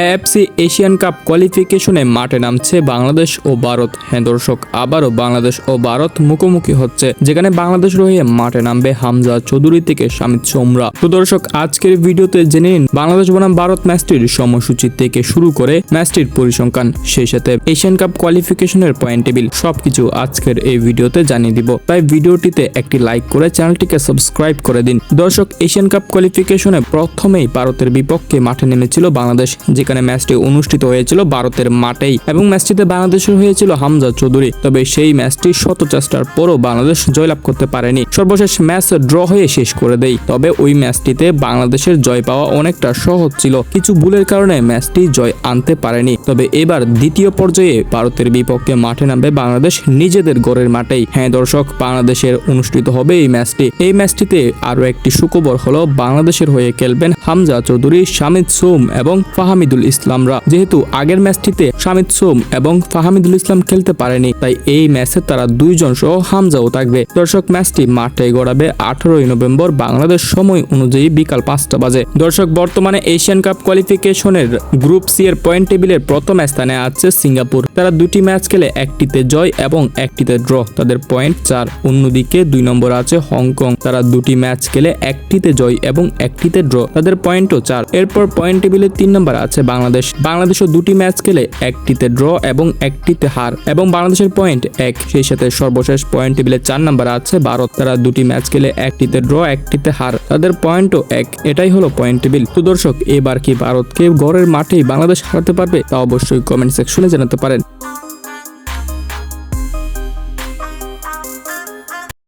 AFC Asian cup কোয়ালিফিকেশনে মাঠে নামছে বাংলাদেশ ও ভারত। হ্যাঁ দর্শক, আবারও বাংলাদেশ ও ভারত মুখোমুখি হচ্ছে, যেখানে বাংলাদেশ রয়ে মাঠে নামবে হামজা চৌধুরী থেকে সামিত সোমরা। তো দর্শক, আজকের ভিডিওতে জেনে নিন, বাংলাদেশ বনাম ভারত ম্যাচটির সময়সূচি থেকে শুরু করে ম্যাচটির পরিসংখ্যান সেই সাথে এশিয়ান কাপ কোয়ালিফিকেশনের পয়েন্ট টেবিল সবকিছু আজকের এই ভিডিওতে জানিয়ে দিব। তাই ভিডিওটিতে একটি লাইক করে চ্যানেলটিকে সাবস্ক্রাইব করে দিন। দর্শক, এশিয়ান কাপ কোয়ালিফিকেশনে প্রথমেই ভারতের বিপক্ষে মাঠে নেমেছিল বাংলাদেশ যেখানে ম্যাচটি অনুষ্ঠিত হয়েছিল ভারতের মাঠেই এবং ম্যাচটিতে বাংলাদেশের হয়েছিল হামজা চৌধুরী। তবে সেই ম্যাচটি শত চেষ্টার পরও বাংলাদেশ জয়লাভ করতে পারেনি। সর্বশেষ ম্যাচ ড্র হয়ে শেষ করে দেয় তবে ওই ম্যাচটিতে বাংলাদেশের জয় পাওয়া অনেকটা সহজ ছিল। কিছু ভুলের কারণে ম্যাচটি জয় আনতে পারেনি। তবে এবার দ্বিতীয় পর্যায়ে ভারতের বিপক্ষে মাঠে নামবে বাংলাদেশ নিজেদের গড়ের মাঠেই। হ্যাঁ দর্শক, বাংলাদেশের অনুষ্ঠিত হবে এই ম্যাচটি। এই ম্যাচটিতে আরও একটি সুখবর হলো, বাংলাদেশের হয়ে খেলবেন হামজা চৌধুরী, শামিদ সোম এবং ফাহামিদুল ইসলামরা। যেহেতু আগের ম্যাচটিতে শামিদ সোম এবং ফাহামিদুল ইসলাম খেলতে পারেনি, তাই এই ম্যাচে তারা দুইজন সহ হামজাও থাকবে। দর্শক, ম্যাচটি মাঠে গড়াবে আঠারোই নভেম্বর বাংলাদেশ সময় অনুযায়ী বিকাল পাঁচটা বাজে। দর্শক, বর্তমানে এশিয়ান কাপ কোয়ালিফিকেশনের গ্রুপ সি এর পয়েন্ট টেবিলের প্রথম স্থানে আছে সিঙ্গাপুর। তারা দুটি ম্যাচ খেলে একটিতে জয় এবং একটিতে ড্র। তাদের পয়েন্ট চার, অন্যদিকে দুই নম্বর আছে হংকং। তারা দুটি ম্যাচ খেলে একটিতে জয় এবং একটিতে ড্র। তাদের পয়েন্টও চার। এরপর পয়েন্ট টেবিলে তিন নম্বর আছে বাংলাদেশ। বাংলাদেশও দুটি ম্যাচ খেলে একটিতে ড্র এবং একটিতে হার। এবং বাংলাদেশের পয়েন্ট এক, সেই সাথে সর্বশেষ পয়েন্ট টেবিলে চার নাম্বার আছে ভারত। তারা দুটি ম্যাচ খেলে একটিতে ড্র, একটিতে হার। তাদের পয়েন্টও এক, এটাই হলো পয়েন্ট টেবিল। তো দর্শক, এবার কি ভারতকে ঘরের মাঠেই বাংলাদেশ হারাতে পারবে তা অবশ্যই কমেন্ট সেকশনে জানাতে পারেন।